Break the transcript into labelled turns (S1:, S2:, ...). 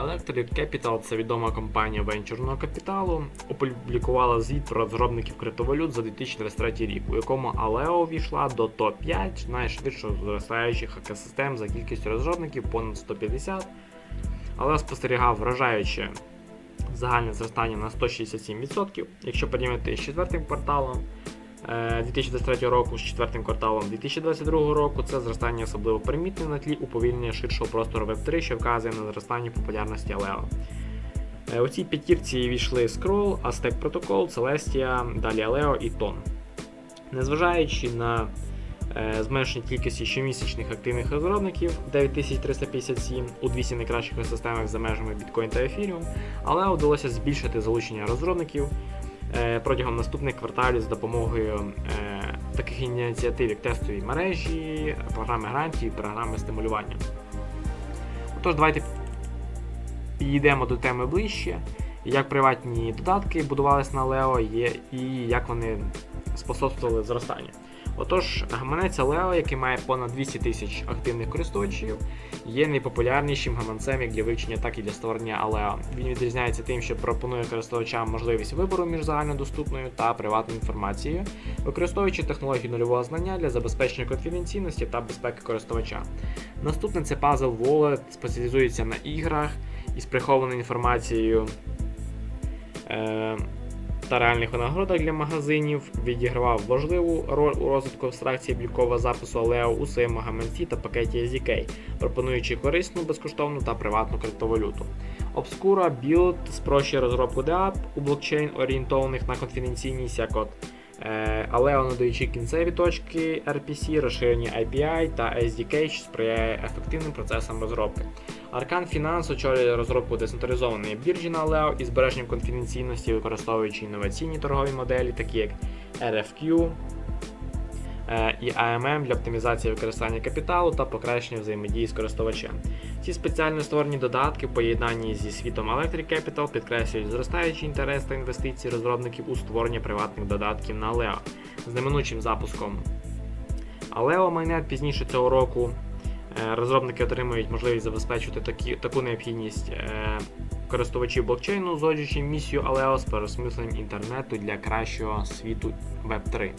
S1: Electric Capital це відома компанія венчурного капіталу, опублікувала звіт про розробників криптовалют за 2023 рік, у якому Aleo війшла до топ-5 найшвидше зростаючих екосистем за кількістю розробників понад 150. Але спостерігав вражаюче загальне зростання на 167%. Якщо порівняти з четвертим кварталом 2023 року з четвертим кварталом 2022 року, це зростання особливо примітне на тлі уповільнення ширшого простору Web3, що вказує на зростання популярності Aleo. Е, У цій п'ятірці війшли Scroll, Aztec Protocol, Celestia, далі Aleo і Ton. Незважаючи на е, зменшення кількості щомісячних активних розробників 9357 у 200 найкращих системах за межами Bitcoin та Ethereum, але вдалося збільшити залучення розробників е, протягом наступних кварталів з допомогою е, таких ініціатив, як тестові мережі, програми грантів, програми стимулювання. Отож, давайте підійдемо до теми ближче, як приватні додатки будувалися на Лео, і як вони способствували зростанню. Отож, гаманець Leo, який має понад 200 тисяч активних користувачів, є найпопулярнішим гаманцем як для вивчення, так і для створення Aleo. Він відрізняється тим, що пропонує користувачам можливість вибору між загальнодоступною та приватною інформацією, використовуючи технологію нульового знання для забезпечення конфіденційності та безпеки користувача. Наступне це Puzzle Wallet, спеціалізується на іграх із прихованою інформацією. Е- та реальних винагородах для магазинів відігравав важливу роль у розвитку абстракції блікового запису Алео у своєму гаманці та пакеті SDK, пропонуючи корисну, безкоштовну та приватну криптовалюту. Obscura Build спрощує розробку DApp у блокчейн, орієнтованих на конфіденційність, як от е, Aleo надаючи кінцеві точки RPC, розширені API та SDK, що сприяє ефективним процесам розробки. Arcan Finance очолює розробку децентралізованої біржі на Leo із збереженням конфіденційності, використовуючи інноваційні торгові моделі, такі як RFQ і AMM для оптимізації використання капіталу та покращення взаємодії з користувачем. Ці спеціально створені додатки в поєднанні зі світом Electric Capital підкреслюють зростаючий інтерес та інвестиції розробників у створення приватних додатків на Aleo з неминучим запуском. Aleo Mainnet пізніше цього року е, розробники отримують можливість забезпечувати такі, таку необхідність е, користувачів блокчейну, узгоджуючи місію Aleo з переосмисленням інтернету для кращого світу Web3.